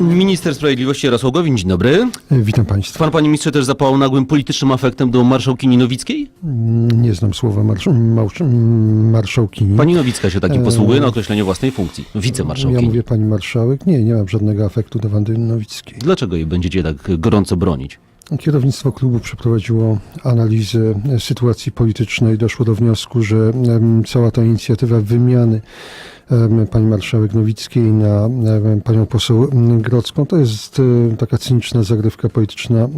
Minister Sprawiedliwości Jarosław Gowin, dzień dobry. Witam Państwa. Pan, panie ministrze, też zapałał nagłym politycznym afektem do marszałkini Nowickiej? Nie znam słowa marsz, marsz, marszałkini. Pani Nowicka się takim Eee. posługuje na określenie własnej funkcji. Ja Wicemarszałkini. mówię Pani Marszałek. Nie, nie mam żadnego afektu do Wandy Nowickiej. Dlaczego jej będziecie tak gorąco bronić? Kierownictwo klubu przeprowadziło analizę e, sytuacji politycznej. Doszło do wniosku, że cała ta inicjatywa wymiany pani marszałek Nowickiej na panią poseł Grodzką to jest e, taka cyniczna zagrywka polityczna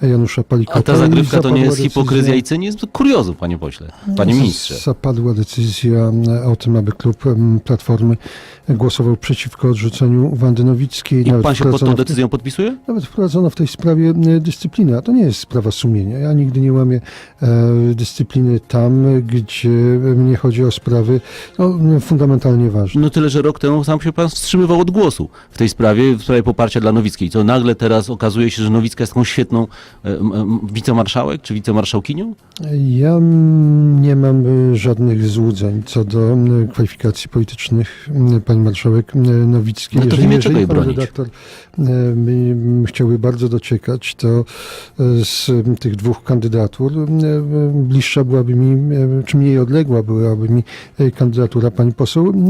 e, Janusza Palikota. A ta zagrywka to nie jest hipokryzja decyzja- i cynizm? To kuriozum, panie pośle, panie ministrze. Zapadła decyzja o tym, aby klub Platformy głosował przeciwko odrzuceniu Wandy Nowickiej. I Nawet pan się pod tą decyzją podpisuje? Nawet wprowadzono w tej sprawie e, dyscyplinę, a to nie jest sprawa sumienia. Ja nigdy nie łamię e, dyscypliny tam, gdzie nie chodzi o sprawy no, fundamentalnie ważne. No tyle, że rok temu sam się pan wstrzymywał od głosu w tej sprawie, w sprawie poparcia dla Nowickiej. Co nagle teraz okazuje się, że Nowicka jest taką świetną e, m, wicemarszałek czy wicemarszałkinią? Ja nie mam e, żadnych złudzeń co do kwalifikacji politycznych pani marszałek Nowickiej. No to czego jej pan bronić? redaktor e, chciałby bardzo dociekać, to e, z tych dwóch kandydatur bliższa byłaby mi, czy mniej odległa byłaby mi kandydatura pani poseł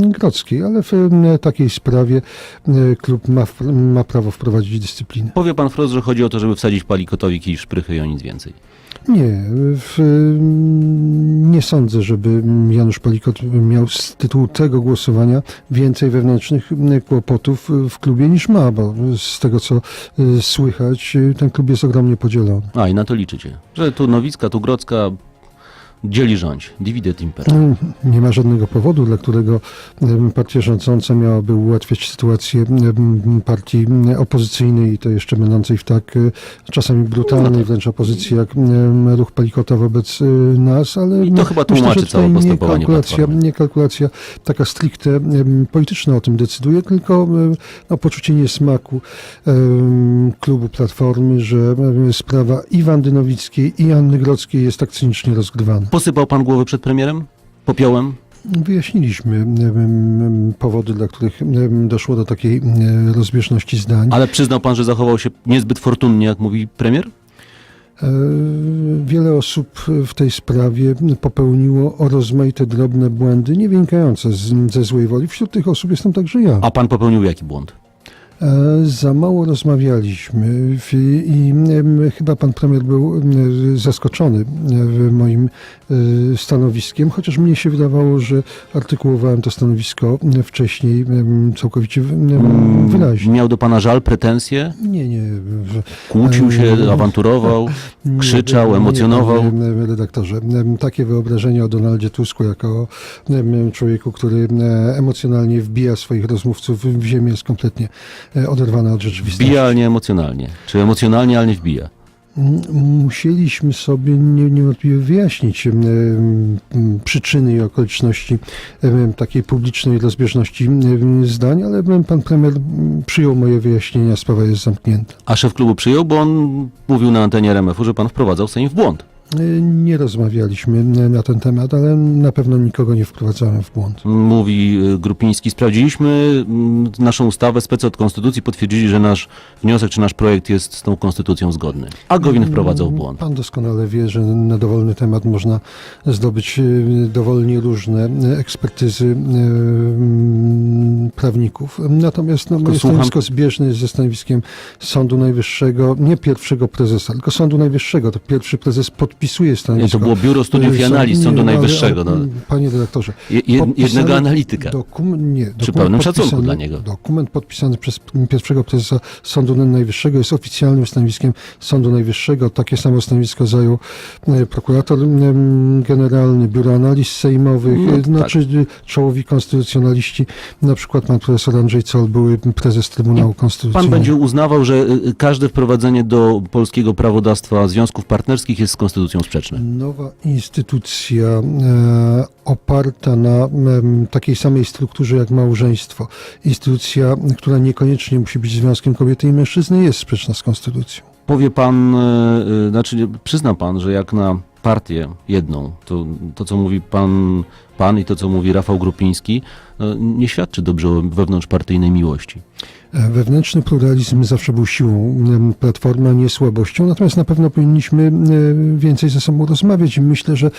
Grodzkiej, ale w takiej sprawie e, klub ma, ma prawo wprowadzić dyscyplinę. Powie pan że chodzi o to, żeby wsadzić Palikotowi kij szprychy i o nic więcej. Nie, w, nie sądzę, żeby Janusz Palikot miał z tytułu tego głosowania więcej wewnętrznych kłopotów w klubie niż ma, bo z tego co y, słychać, y, ten klub jest ogromnie podzielony. A i na to liczycie. Że tu Nowicka, tu Grodzka dzieli rządź. Dividet impera. Mm, Nie ma żadnego powodu, dla którego partia rządząca miałaby ułatwiać sytuację partii opozycyjnej i to jeszcze będącej w tak e, czasami No brutalnej wręcz opozycji jak ruch Palikota wobec e, nas, ale I to chyba tłumaczy że całe postępowanie nie kalkulacja, nie kalkulacja taka stricte polityczna o tym decyduje, tylko no, poczucie niesmaku klubu Platformy, że sprawa i Wandy Nowickiej i Anny Grodzkiej jest tak cynicznie rozgrywana. Posypał pan głowy przed premierem? Popiołem? Wyjaśniliśmy em, powody, dla których em, doszło do takiej rozbieżności zdań. Ale przyznał pan, że zachował się niezbyt fortunnie, jak mówi premier? E, Wiele osób w tej sprawie popełniło rozmaite drobne błędy, nie wynikające z, ze złej woli. Wśród tych osób jestem także ja. A pan popełnił jaki błąd? E, Za mało rozmawialiśmy i chyba pan premier był zaskoczony em, moim e, stanowiskiem, chociaż mnie się wydawało, że artykułowałem to stanowisko wcześniej całkowicie em, wyraźnie. Miał do pana żal, pretensje? Nie, nie. Kłócił się, awanturował? nie, Krzyczał, nie, emocjonował? panie redaktorze, takie wyobrażenie o Donaldzie Tusku jako człowieku, który e, emocjonalnie wbija swoich rozmówców w ziemię jest kompletnie e, oderwane od rzeczywistości. Wbija, ale nie emocjonalnie. Czy emocjonalnie, ale nie wbija? Musieliśmy sobie nie- niewątpliwie wyjaśnić przyczyny i okoliczności takiej publicznej rozbieżności zdań, ale pan premier przyjął moje wyjaśnienia, sprawa jest zamknięta. A szef klubu przyjął, bo on mówił na antenie RMF-u, że pan wprowadzał Sejm w błąd. E, Nie rozmawialiśmy e, na ten temat, ale na pewno nikogo nie wprowadzałem w błąd. Mówi y, Grupiński, sprawdziliśmy mm, naszą ustawę, spec od konstytucji, potwierdzili, że nasz wniosek czy nasz projekt jest z tą konstytucją zgodny. A Gowin wprowadzał w błąd. Pan doskonale wie, że na dowolny temat można zdobyć dowolnie różne ekspertyzy e, prawników. Natomiast no, moje słucham- stanowisko zbieżne jest ze stanowiskiem Sądu Najwyższego, nie pierwszego prezesa, tylko Sądu Najwyższego. To pierwszy prezes podpisuje Nie, stanowisko. to było Biuro Studiów i e, Analiz nie, Sądu ale- Najwyższego. No. Panie redaktorze, Je- jednego analityka. Dokument, nie, dokument pełnym szacunku dla niego. Dokument podpisany przez pierwszego prezesa Sądu Najwyższego jest oficjalnym stanowiskiem Sądu Najwyższego. Takie samo stanowisko zajął e, prokurator generalny, Biuro Analiz Sejmowych, No e, tak. znaczy e, czołowi konstytucjonaliści, na przykład pan profesor Andrzej Col, były prezes Trybunału Pan Konstytucyjnego. będzie uznawał, że y, każde wprowadzenie do polskiego prawodawstwa związków partnerskich jest z konstytucją sprzeczne. Nowa instytucja e, oparta na em, takiej samej strukturze jak małżeństwo. Instytucja, która niekoniecznie musi być związkiem kobiety i mężczyzny, jest sprzeczna z konstytucją. Powie pan, y, y, znaczy przyzna pan, że jak na partię jedną, to, to co mówi pan pan i to, co mówi Rafał Grupiński, no, nie świadczy dobrze o wewnątrzpartyjnej miłości. Wewnętrzny pluralizm zawsze był siłą Platformy, a nie słabością, natomiast na pewno powinniśmy więcej ze sobą rozmawiać i myślę, że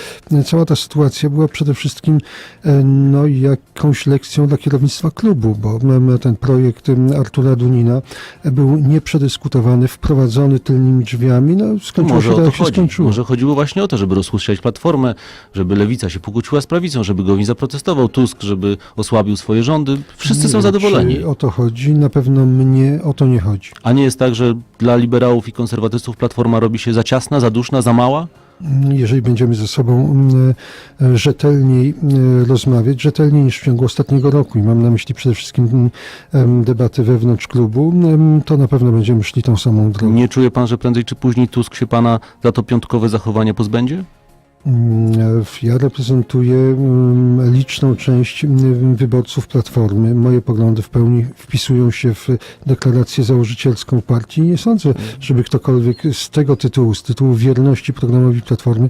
cała ta sytuacja była przede wszystkim e, no, jakąś lekcją dla kierownictwa klubu, bo ten projekt Artura Dunina był nieprzedyskutowany, wprowadzony tylnymi drzwiami, no skończyło Może się tak, to jak się chodzi. skończyło. Może chodziło właśnie o to, żeby rozhuśtać platformę, żeby lewica się pokłóciła z prawicą, żeby Gowin zaprotestował, Tusk, żeby osłabił swoje rządy. Wszyscy Nie są wiem, zadowoleni. Czy o to chodzi? Na pewno mnie o to nie chodzi. A nie jest tak, że dla liberałów i konserwatystów platforma robi się za ciasna, za duszna, za mała? jeżeli będziemy ze sobą mm, e, rzetelniej e, rozmawiać, rzetelniej niż w ciągu ostatniego roku i mam na myśli przede wszystkim mm, debaty wewnątrz klubu, em, to na pewno będziemy szli tą samą drogą. Nie czuje pan, że prędzej czy później Tusk się pana za to piątkowe zachowanie pozbędzie? Mm, Ja reprezentuję mm, liczną część mm, wyborców Platformy. Moje poglądy w pełni wpisują się w deklarację założycielską partii. Nie sądzę, żeby ktokolwiek z tego tytułu, z tytułu wierności programowi Platformy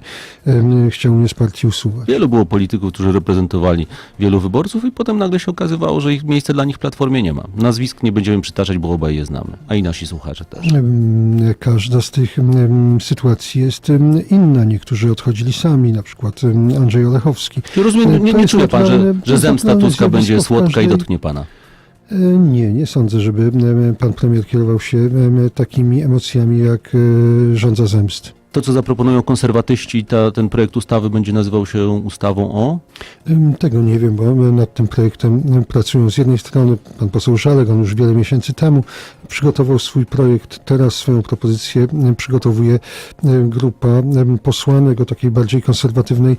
chciał mnie z partii usuwać. Wielu było polityków, którzy reprezentowali wielu wyborców i potem nagle się okazywało, że ich miejsce dla nich w platformie nie ma. Nazwisk nie będziemy przytaczać, bo obaj je znamy, a i nasi słuchacze też. Każda z tych sytuacji jest inna. Niektórzy odchodzili sami, na przykład Andrzej Olechowski. Czy rozumiem, nie, nie czuje pan, że, że zemsta Tuska będzie słodka i każdej- dotknie pana? E, Nie, nie sądzę, żeby pan premier kierował się takimi emocjami jak e, rządza zemsty. To, co zaproponują konserwatyści, ta, ten projekt ustawy będzie nazywał się ustawą o... Tego nie wiem, bo nad tym projektem em, pracują z jednej strony pan poseł Żalek, on już wiele miesięcy temu przygotował swój projekt, teraz swoją propozycję przygotowuje grupa posłanek o takiej bardziej konserwatywnej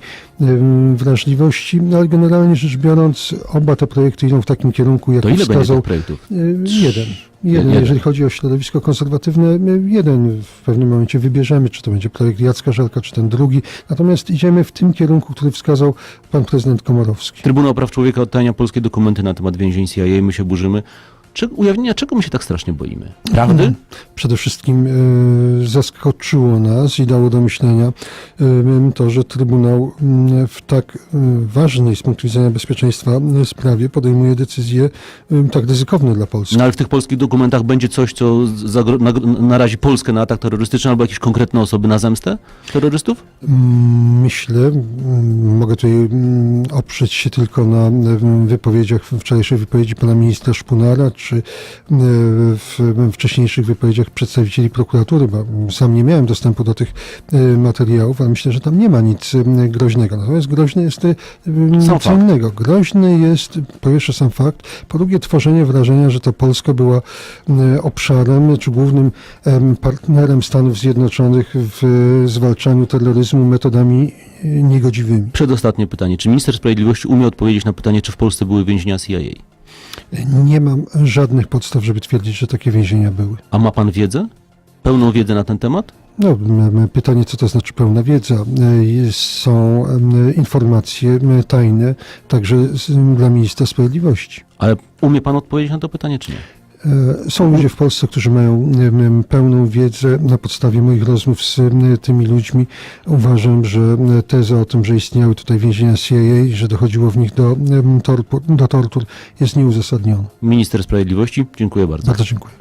wrażliwości, no ale generalnie rzecz biorąc oba te projekty idą w takim kierunku, jak To ile będzie wskazał tych projektów? jeden. Jeden, jeżeli chodzi o środowisko konserwatywne, jeden w pewnym momencie wybierzemy, czy to będzie projekt Jacka Żelka, czy ten drugi. Natomiast idziemy w tym kierunku, który wskazał pan prezydent Komorowski. Trybunał Praw Człowieka odtajnia polskie dokumenty na temat więzień CIA my się burzymy. Czy, ujawnienia czego my się tak strasznie boimy? Prawdy? Przede wszystkim e, zaskoczyło nas i dało do myślenia e, to, że Trybunał m, w tak e, ważnej z punktu widzenia bezpieczeństwa e, sprawie podejmuje decyzje e, tak ryzykowne dla Polski. No ale w tych polskich dokumentach będzie coś, co nag- narazi Polskę na atak terrorystyczny albo jakieś konkretne osoby na zemstę terrorystów? Mm, Myślę, mm, mogę tutaj oprzeć się tylko na wypowiedziach, wczorajszej wypowiedzi pana ministra Szpunara, czy e, w wcześniejszych wypowiedziach przedstawicieli prokuratury, bo sam nie miałem dostępu do tych e, materiałów, ale myślę, że tam nie ma nic e, groźnego. Natomiast groźne jest Sam co innego. Groźny jest po pierwsze sam fakt, po drugie tworzenie wrażenia, że to Polska była obszarem czy głównym em, partnerem Stanów Zjednoczonych w zwalczaniu terroryzmu metodami niegodziwymi. Przedostatnie pytanie. Czy minister sprawiedliwości umie odpowiedzieć na pytanie, czy w Polsce były więzienia CIA? Nie mam żadnych podstaw, żeby twierdzić, że takie więzienia były. A ma pan wiedzę? Pełną wiedzę na ten temat? No, pytanie, co to znaczy pełna wiedza. E, Są informacje tajne także dla ministra sprawiedliwości. Ale umie pan odpowiedzieć na to pytanie, czy nie? E, Są ludzie w Polsce, którzy mają pełną wiedzę. Na podstawie moich rozmów z em, tymi ludźmi uważam, że em, teza o tym, że istniały tutaj więzienia CIA i że dochodziło w nich do, tortur, do tortur jest nieuzasadniona. Minister sprawiedliwości, dziękuję bardzo. Bardzo dziękuję.